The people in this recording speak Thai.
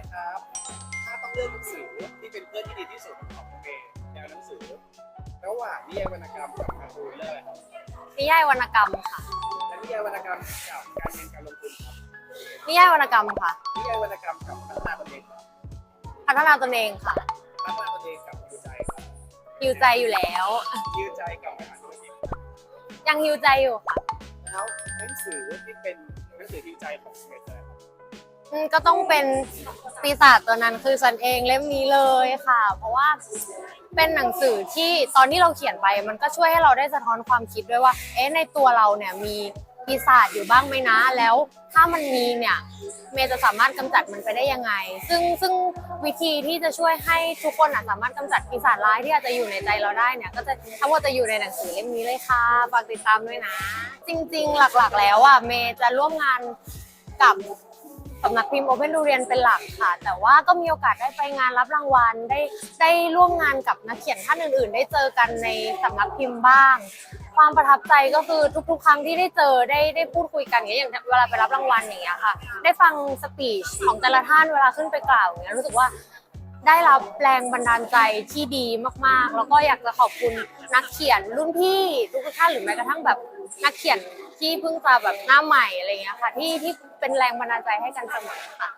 ย์ครับ ถ้าต้องเลือกหนังสือที่เป็นเพื่อนที่ดีที่สุดของคุณเมย์แนวหนังสือ ระหว่างนิยายวรรณกรรมกับการ์ตูนเรื่องอะไรครับนิยายวรรณกรรมค่ะ และนิยายวรรณกรรมกับการเงินการลงทุนครับนิยายวรรณกรรมค่ะ นิยายวรรณกรรมกับพัฒนาตนเองครับพัฒนาตนเองค่ะพัฒนาตนเองกับฮิวใจครับฮิวใจอยู่แล้วฮิวใจกับพัฒนาตนเองยังฮิวใจอยู่ค่ะแล้วหนังสือที่เป็นหนังสือฮิวใจของคุณเมย์คืออะไรครับ อืมก็ต้องเป็นปีศาจตัวนั้นคือฉันเองเล่มนี้เลยค่ะ เพราะว่าเป็นหนังสือที่ตอนที่เราเขียนไป มันก็ช่วยให้เราได้สะท้อนความคิดด้วยว่า เอ๊ะในตัวเราเนี่ยมีปีศาจอยู่บ้างไหมนะ แล้วถ้ามันมีเนี่ยเมย์จะสามารถกำจัดมันไปได้ยังไง ซึ่งซึ่งวิธีที่จะช่วยให้ทุกคนอะสามารถกำจัดปีศาจร้ายที่อาจจะอยู่ในใจเราได้เนี่ยก็จะทั้งหมดจะอยู่ในหนังสือเล่มนี้เลยค่ะฝากติดตามด้วยนะ จริงๆ หลักๆ แล้วอะเมย์จะร่วมงานกับ สำนักพิมพ์ Open ดูเรียนเป็นหลักค่ะ แต่ว่าก็มีโอกาสได้ไปงานรับรางวัลได้ได้ร่วมงานกับนักเขียนท่านอื่น ๆ ได้เจอกันในสำนักพิมพ์บ้าง ความประทับใจก็คือทุกๆ ครั้งที่ได้เจอได้ได้พูดคุยกันอย่างเงี้ยอย่างเวลาไปรับรางวัลอย่างเงี้ยค่ะ ได้ฟังสปีชของแต่ละท่านเวลาขึ้นไปกล่าวอย่างเงี้ยรู้สึกว่าได้รับแรงบันดาลใจที่ดีมากๆ แล้วก็อยากจะขอบคุณนักเขียนรุ่นพี่ทุกท่านหรือแม้กระทั่งแบบนักเขียน ที่เพิ่งจะแบบหน้าใหม่อะไรเงี้ยค่ะ ที่ที่เป็นแรงบันดาลใจให้กันเสมอค่ะ